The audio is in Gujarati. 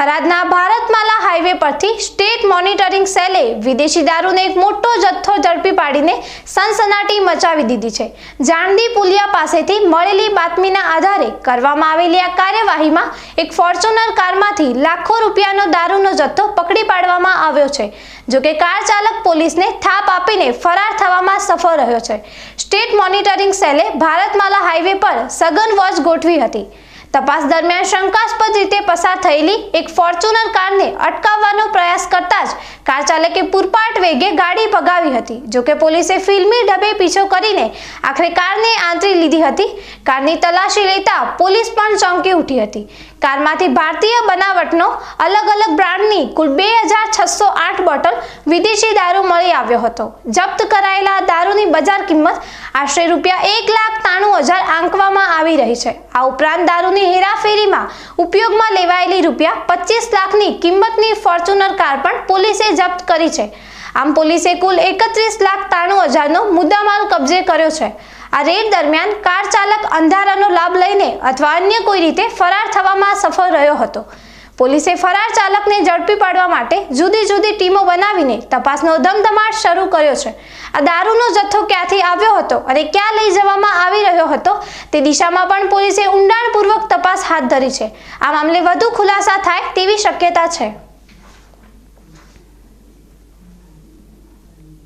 થરાદના ભારતમાલા હાઈવે પરથી સ્ટેટ મોનિટરિંગ સેલે વિદેશી દારૂનો એક મોટો જથ્થો ઝડપી પાડીને સનસનાટી મચાવી દીધી છે. જાણદી પુલિયા પાસેથી મળેલી બાતમીના આધારે કરવામાં આવેલી આ કાર્યવાહીમાં એક ફોર્ચ્યુનર કારમાંથી લાખો રૂપિયાનો દારૂનો જથ્થો પકડી પાડવામાં આવ્યો છે, જોકે કાર ચાલક પોલીસને થાપ આપીને ફરાર થવામાં સફળ રહ્યો છે. સ્ટેટ મોનિટરિંગ સેલે ભારતમાલા હાઈવે પર સઘન વોચ ગોઠવી હતી. તપાસ દરમિયાન શંકાસ્પદ રીતે પસાર થયેલી એક ફોર્ચ્યુનર કારને અટકાવવાનો પ્રયાસ કરતા જ કાર ચાલકે પૂરપાટ વેગે ગાડી ભગાવી હતી. જોકે પોલીસે ફિલ્મી ઢબે પીછો કરીને આખરે કારને આંતરી લીધી હતી. કારની તલાશી લેતા પોલીસ પણ ચોંકી ઉઠી હતી. કારમાંથી ભારતીય બનાવટનો અલગ અલગ બ્રાન્ડની કુલ બે હજાર છસો આઠ બોટલ વિદેશી દારૂ મળી આવ્યો હતો. જપ્ત કરાયેલા દારૂની બજાર કિંમત આશરે રૂપિયા એક લાખ ત્રાણું હજાર આંકવામાં આવી રહી છે. આ ઉપરાંત દારૂની હેરાફેરીમાં ઉપયોગમાં લેવાયેલી રૂપિયા પચીસ લાખની કિંમતની ફોર્ચ્યુનર કાર પણ પોલીસે જપ્ત કરી છે. આમ પોલીસે કુલ એકત્રીસ લાખ ત્રાણું હજારનો મુદ્દામાલ કબજે કર્યો છે. આ રેડ દરમિયાન કાર ચાલક અંધારાનો લાભ લઈને અથવા અન્ય કોઈ રીતે ફરાર થવામાં સફળ રહ્યો હતો. પોલીસે ફરાર ચાલકને ઝડપી પાડવા માટે જુદી જુદી ટીમો બનાવીને તપાસનો ધમધમાટ શરૂ કર્યો છે. આ દારૂનો જથ્થો ક્યાંથી આવ્યો હતો અને ક્યાં લઈ જવામાં આવી રહ્યો હતો તે દિશામાં પણ પોલીસે ઊંડાણપૂર્વક તપાસ હાથ ધરી છે. આ મામલે વધુ ખુલાસા થાય તેવી શક્યતા છે.